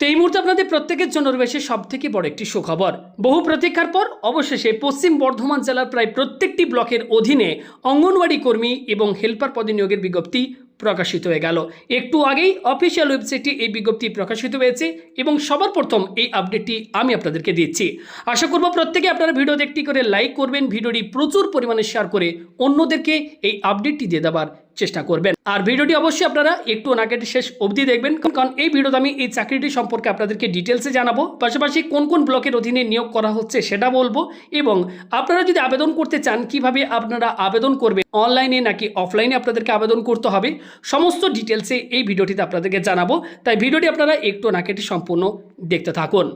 তো এই মুহূর্তে আপনাদের প্রত্যেকের জন্য রয়েছে সব থেকে বড় একটি সুখবর। বহু প্রতীক্ষার পর অবশেষে পশ্চিম বর্ধমান জেলার প্রায় প্রত্যেকটি ব্লকের অধীনে অঙ্গনওয়াড়ি কর্মী এবং হেল্পার পদে নিয়োগের বিজ্ঞপ্তি প্রকাশিত হয়ে গেল। একটু আগেই অফিসিয়াল ওয়েবসাইটে এই বিজ্ঞপ্তি প্রকাশিত হয়েছে এবং সবার প্রথম এই আপডেটটি আমি আপনাদেরকে দিচ্ছি। আশা করব প্রত্যেকে আপনারা ভিডিও একটি করে লাইক করবেন, ভিডিওটি প্রচুর পরিমাণে শেয়ার করে অন্যদেরকে এই আপডেটটি দিয়ে দেওয়ার চেষ্টা করবেন। আর ভিডিওটি অবশ্যই আপনারা একটু কেটে শেষ অবধি দেখবেন, কারণ এই ভিডিওতে আমি এই চাকরিটি সম্পর্কে আপনাদেরকে ডিটেলসে জানাব। পাশাপাশি কোন কোন ব্লকের অধীনে নিয়োগ করা হচ্ছে সেটা বলব এবং আপনারা যদি আবেদন করতে চান, কীভাবে আপনারা আবেদন করবেন অনলাইনে নাকি অফলাইনে আপনাদেরকে আবেদন করতে হবে, সমস্ত ডিটেলসে এই ভিডিওটিতে আপনাদেরকে জানাব। তাই ভিডিওটি আপনারা একটু না কেটে সম্পূর্ণ দেখতে থাকুন।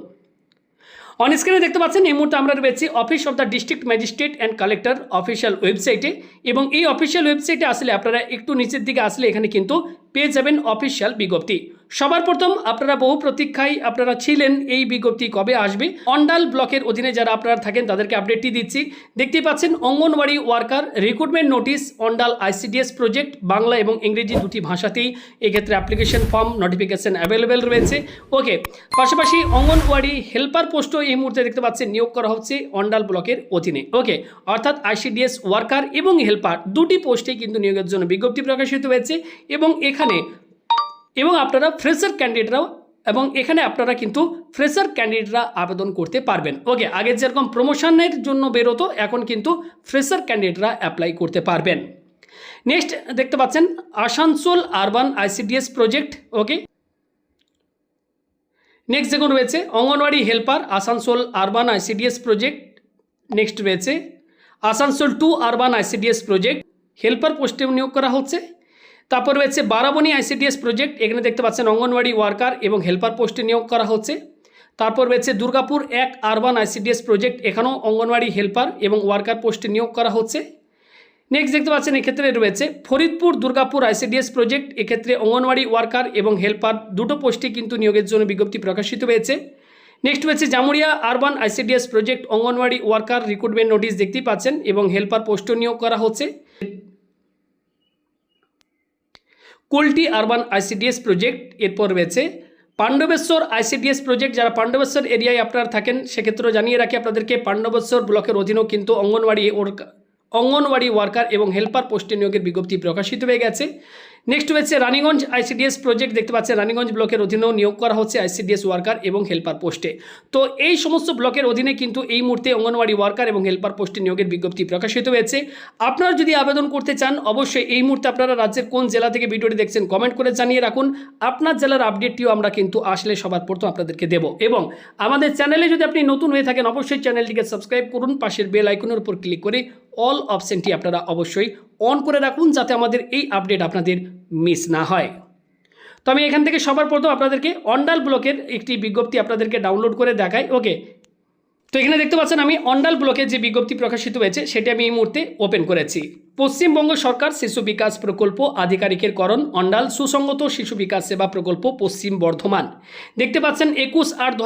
অন স্ক্রিনে দেখতে পাচ্ছেন, এই মুহূর্তে আমরা রয়েছি office of the district magistrate and collector official ওয়েবসাইটে এবং এই অফিসিয়াল ওয়েবসাইটে আসলে আপনারা একটু নিচের দিকে আসলে এখানে কিন্তু পেয়ে যাবেন অফিসিয়াল বিজ্ঞপ্তি। সবার প্রথম আপনারা বহু প্রতীক্ষায় আপনারা ছিলেন, এই বিজ্ঞপ্তি কবে আসবে? অন্ডাল ব্লকের অধীনে যারা আপনারা থাকেন, তাদেরকে আপডেটটি দিচ্ছি। দেখতেই পাচ্ছেন, Anganwadi worker recruitment notice Andal ICDS project Bangla এবং ইংরেজি দুটি ভাষাতেই এক্ষেত্রে অ্যাপ্লিকেশন ফর্ম নোটিফিকেশন অ্যাভেলেবেল রয়েছে। ওকে পাশাপাশি অঙ্গনওয়াড়ি হেল্পার পোস্টও এই মুহূর্তে দেখতে পাচ্ছেন, নিয়োগ করা হচ্ছে অন্ডাল ব্লকের অধীনে। ওকে অর্থাৎ আইসিডিএস ওয়ার্কার এবং হেল্পার দুটি পোস্টেই কিন্তু নিয়োগের জন্য বিজ্ঞপ্তি প্রকাশিত হয়েছে এবং এখানে এবং আপনারা ফ্রেশার ক্যান্ডিডেটরাও এবং এখানে আপনারা কিন্তু ফ্রেশার ক্যান্ডিডেটরা আবেদন করতে পারবেন। ওকে আগে যেরকম প্রমোশনের জন্য বেরোতো, এখন কিন্তু ফ্রেশার ক্যান্ডিডেটরা অ্যাপ্লাই করতে পারবেন। নেক্সট দেখতে পাচ্ছেন Asansol urban ICDS project okay next দেখুন রয়েছে Anganwadi helper Asansol urban ICDS project next রয়েছে Asansol two urban ICDS project helper পোস্টে নিয়োগ করা হচ্ছে। তারপর রয়েছে বারাবণী আইসিডিএস প্রজেক্ট এখানে দেখতে পাচ্ছেন অঙ্গনওয়াড়ি ওয়ার্কার এবং হেল্পার পোস্টে নিয়োগ করা হচ্ছে। তারপর রয়েছে দুর্গাপুর এক আরবান আইসিডিএস প্রজেক্ট এখানেও অঙ্গনওয়াড়ি হেল্পার এবং ওয়ার্কার পোস্টে নিয়োগ করা হচ্ছে। নেক্সট দেখতে পাচ্ছেন, এক্ষেত্রে রয়েছে ফরিদপুর দুর্গাপুর আইসিডিএস প্রজেক্ট এক্ষেত্রে অঙ্গনওয়াড়ি ওয়ার্কার এবং হেল্পার দুটো পোস্টে কিন্তু নিয়োগের জন্য বিজ্ঞপ্তি প্রকাশিত হয়েছে। নেক্সট রয়েছে Jamuria urban ICDS project Anganwadi worker recruitment notice দেখতেই পাচ্ছেন এবং হেল্পার পোস্টও নিয়োগ করা হচ্ছে। কুলটি আরবান আইসিডিএস প্রজেক্ট এরপর রয়েছে। পাণ্ডবেশ্বর আইসিডিএস প্রজেক্ট যারা পাণ্ডবেশ্বর এরিয়ায় আপনারা থাকেন, সেক্ষেত্রেও জানিয়ে রাখি আপনাদেরকে, পাণ্ডবেশ্বর ব্লকের অধীনেও কিন্তু অঙ্গনওয়াড়ি অঙ্গনওয়াড়ি ওয়ার্কার এবং হেল্পার পোস্টে নিয়োগের বিজ্ঞপ্তি প্রকাশিত হয়ে গেছে। নেক্সট রয়েছে রানীগঞ্জ আইসিডিএস প্রজেক্ট দেখতে পাচ্ছেন। রানীগঞ্জ ব্লকের অধীনেও নিয়োগ করা হচ্ছে আইসিডিএস ওয়ার্কার এবং হেল্পার পোস্টে তো এই সমস্ত ব্লকের অধীনে কিন্তু এই মুহূর্তে অঙ্গনওয়াড়ি ওয়ার্কার এবং হেল্পার পোস্টে নিয়োগের বিজ্ঞপ্তি প্রকাশিত হয়েছে। আপনারা যদি আবেদন করতে চান, অবশ্যই এই মুহূর্তে আপনারা রাজ্যের কোন জেলা থেকে ভিডিওটি দেখছেন কমেন্ট করে জানিয়ে রাখুন। আপনার জেলার আপডেটটিও আমরা কিন্তু আসলে সবার প্রথম আপনাদেরকে দেব। এবং আমাদের চ্যানেলে যদি আপনি নতুন হয়ে থাকেন, অবশ্যই চ্যানেলটিকে সাবস্ক্রাইব করুন। পাশের বেল আইকনের উপর ক্লিক করে অল অপশানটি আপনারা অবশ্যই অন করে রাখুন যাতে আমাদের এই আপডেট আপনাদের মিস না হয়। তো আমি এখান থেকে সবার প্রথম আপনাদেরকে অন্ডাল ব্লকের একটি বিজ্ঞপ্তি আপনাদেরকে ডাউনলোড করে দেখাই। ওকে তো এখানে দেখতে পাচ্ছেন আমি অন্ডাল ব্লকের যে বিজ্ঞপ্তি প্রকাশিত হয়েছে, সেটা আমি এই মুহূর্তে ওপেন করেছি। পশ্চিমবঙ্গ সরকার শিশু বিকাশ প্রকল্প আধিকারিকের করণ, অন্ডাল সুসংগত শিশু বিকাশ সেবা প্রকল্প পশ্চিম বর্ধমান। দেখতে পাচ্ছেন একুশ আট দু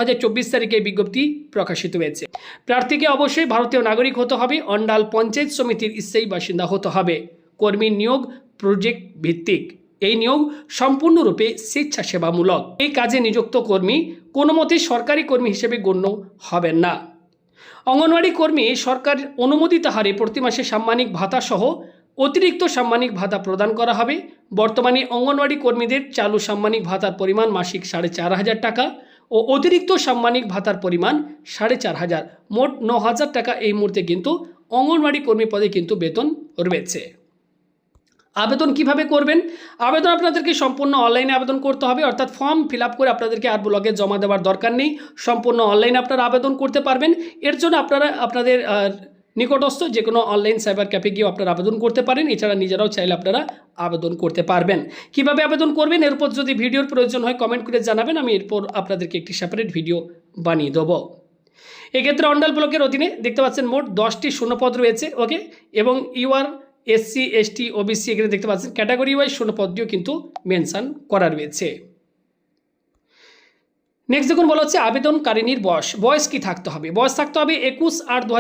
তারিখে বিজ্ঞপ্তি প্রকাশিত হয়েছে। প্রার্থীকে অবশ্যই ভারতীয় নাগরিক হতে হবে, অন্ডাল পঞ্চায়েত সমিতির স্থায়ী বাসিন্দা হতে হবে। কর্মী নিয়োগ প্রজেক্ট ভিত্তিক। এই নিয়োগ সম্পূর্ণরূপে স্বেচ্ছাসেবামূলক। এই কাজে নিযুক্ত কর্মী কোনো মতে সরকারি কর্মী হিসেবে গণ্য হবেন না। অঙ্গনওয়াড়ি কর্মী সরকার অনুমোদিত হারে প্রতি মাসে সাম্মানিক ভাতা সহ অতিরিক্ত সাম্মানিক ভাতা প্রদান করা হবে। বর্তমানে অঙ্গনওয়াড়ি কর্মীদের চালু সাম্মানিক ভাতার পরিমাণ মাসিক সাড়ে চার হাজার টাকা ও অতিরিক্ত সাম্মানিক ভাতার পরিমাণ সাড়ে চার হাজার। মোট ন হাজার টাকা এই মুহূর্তে কিন্তু অঙ্গনওয়াড়ি কর্মী পদে কিন্তু বেতন রয়েছে। আবেদন কীভাবে করবেন? আবেদন আপনাদেরকে সম্পূর্ণ অনলাইনে আবেদন করতে হবে, অর্থাৎ ফর্ম ফিল করে আপনাদেরকে আর ব্লগে জমা দেওয়ার দরকার নেই। সম্পূর্ণ অনলাইনে আপনারা আবেদন করতে পারবেন। এর জন্য আপনারা, আপনাদের নিকটস্থ যে কোনো অনলাইন সাইবার ক্যাফে গিয়েও আপনারা আবেদন করতে পারেন। এছাড়া নিজেরাও চাইলে আপনারা আবেদন করতে পারবেন। কীভাবে আবেদন করবেন? এরপর যদি ভিডিওর প্রয়োজন হয় কমেন্ট করে জানাবেন। আমি এরপর আপনাদেরকে একটি সেপারেট ভিডিও বানিয়ে দেবো। এক্ষেত্রে অন্ডাল ব্লকের অধীনে দেখতে পাচ্ছেন মোট দশটি শূন্যপদ রয়েছে ওকে এবং ইউআর এসসি এসটি ওবিসি এখানে দেখতে পাচ্ছেন ক্যাটাগরি ওয়াইজ শূন্যপদটিও কিন্তু মেনশন করা রয়েছে। নেক্সট দেখুন বলা হচ্ছে আবেদনকারিনীর বয়স। বয়স কি থাকতে হবে? বয়স থাকতে হবে একুশ আট দু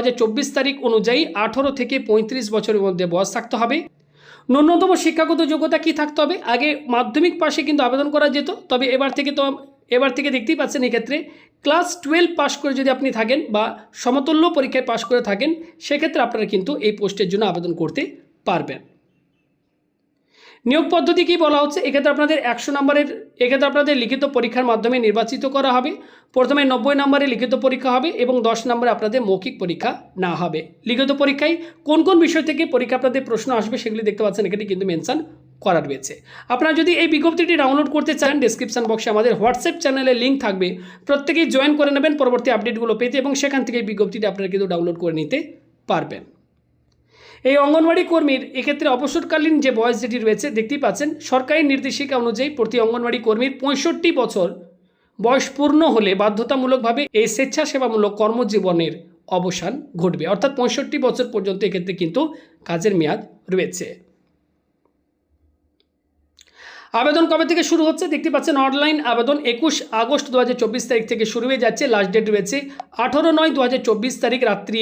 তারিখ অনুযায়ী আঠেরো থেকে পঁয়ত্রিশ বছরের মধ্যে বয়স থাকতে হবে। ন্যূনতম শিক্ষাগত যোগ্যতা কি থাকতে হবে? আগে মাধ্যমিক পাশে কিন্তু আবেদন করা যেত, তবে এবার থেকে তো এবার থেকে দেখতেই পাচ্ছেন এক্ষেত্রে ক্লাস টুয়েলভ পাস করে যদি আপনি থাকেন বা সমতুল্য পরীক্ষায় পাস করে থাকেন, সেক্ষেত্রে আপনারা কিন্তু এই পোস্টের জন্য আবেদন করতে পারবেন নিয়োগ পদ্ধতি কি বলা হচ্ছে? এক্ষেত্রে আপনাদের একশো নম্বরের, এক্ষেত্রে আপনাদের লিখিত পরীক্ষার মাধ্যমে নির্বাচিত করা হবে। প্রথমে নব্বই নম্বরে লিখিত পরীক্ষা হবে এবং দশ নম্বরে আপনাদের মৌখিক পরীক্ষা না হবে। লিখিত পরীক্ষায় কোন কোন বিষয় থেকে পরীক্ষা আপনাদের প্রশ্ন আসবে সেগুলি দেখতে পাচ্ছেন, এখানে কিন্তু মেনশন করা রয়েছে। আপনারা যদি এই বিজ্ঞপ্তিটি ডাউনলোড করতে চান ডেসক্রিপশন বক্সে আমাদের হোয়াটসঅ্যাপ চ্যানেলে লিঙ্ক থাকবে। প্রত্যেকেই জয়েন করে নেবেন, পরবর্তী আপডেটগুলো পেতে এবং সেখান থেকে এই বিজ্ঞপ্তিটি আপনারা কিন্তু ডাউনলোড করে নিতে পারবেন। এই অঙ্গনওয়াড়ি কর্মীর এক্ষেত্রে অবসরকালীন যে বয়স যেটি রয়েছে, দেখতেই পাচ্ছেন, সরকারি নির্দেশিকা অনুযায়ী প্রতি অঙ্গনওয়াড়ি কর্মীর পঁয়ষট্টি বছর বয়স পূর্ণ হলে বাধ্যতামূলকভাবে এই স্বেচ্ছাসেবামূলক কর্মজীবনের অবসান ঘটবে। অর্থাৎ পঁয়ষট্টি বছর পর্যন্ত এক্ষেত্রে কিন্তু কাজের মেয়াদ রয়েছে। আবেদন কবে থেকে শুরু হচ্ছে? দেখতে পাচ্ছেন অনলাইন আবেদন একুশ আগস্ট দু হাজার চব্বিশ তারিখ থেকে শুরু হয়ে যাচ্ছে। লাস্ট ডেট রয়েছে আঠারো নয় দু তারিখ রাত্রি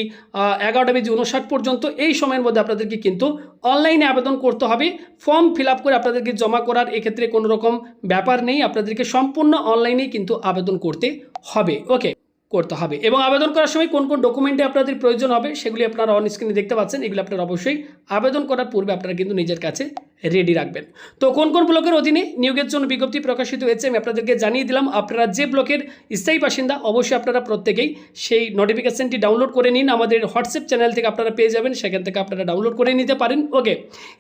এগারোটা বেজে উনষাট পর্যন্ত। এই সময়ের মধ্যে আপনাদেরকে কিন্তু অনলাইনে আবেদন করতে হবে। ফর্ম ফিল করে আপনাদেরকে জমা করার এক্ষেত্রে কোনো রকম ব্যাপার নেই। আপনাদেরকে সম্পূর্ণ অনলাইনেই কিন্তু আবেদন করতে হবে। ওকে করতে হবে। এবং আবেদন করার সময় কোন কোন ডকুমেন্টে আপনাদের প্রয়োজন হবে, সেগুলি আপনারা অন স্ক্রিনে দেখতে পাচ্ছেন। এগুলো আপনারা অবশ্যই আবেদন করার পূর্বে আপনারা কিন্তু নিজের কাছে রেডি রাখবেন। তো কোন কোন ব্লকের অধীনে নিয়োগের জন্য বিজ্ঞপ্তি প্রকাশিত হয়েছে আমি আপনাদেরকে জানিয়ে দিলাম। আপনারা যে ব্লকের স্থায়ী বাসিন্দা অবশ্যই আপনারা প্রত্যেকেই সেই নোটিফিকেশনটি ডাউনলোড করে নিন। আমাদের হোয়াটসঅ্যাপ চ্যানেল থেকে আপনারা পেয়ে যাবেন। সেখান থেকে আপনারা ডাউনলোড করে নিতে পারেন। ওকে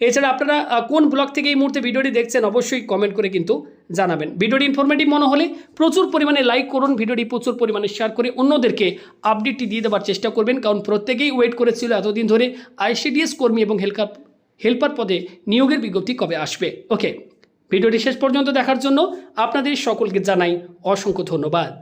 এছাড়া আপনারা কোন ব্লক থেকে এই মুহূর্তে ভিডিওটি দেখছেন অবশ্যই কমেন্ট করে কিন্তু জানাবেন। ভিডিওটি ইনফরমেটিভ মনে হলে প্রচুর পরিমাণে লাইক করুন। ভিডিওটি প্রচুর পরিমাণে শেয়ার করে অন্যদেরকে আপডেটটি দিয়ে দেওয়ার চেষ্টা করবেন। কারণ প্রত্যেকেই ওয়েট করেছিল এতদিন ধরে আইসিডিএস কর্মী এবং হেলকার হেল্পার পদে নিয়োগের বিজ্ঞপ্তি কবে আসবে? ওকে ভিডিওটি শেষ পর্যন্ত দেখার জন্য আপনাদের সকলকে জানাই অসংখ্য ধন্যবাদ।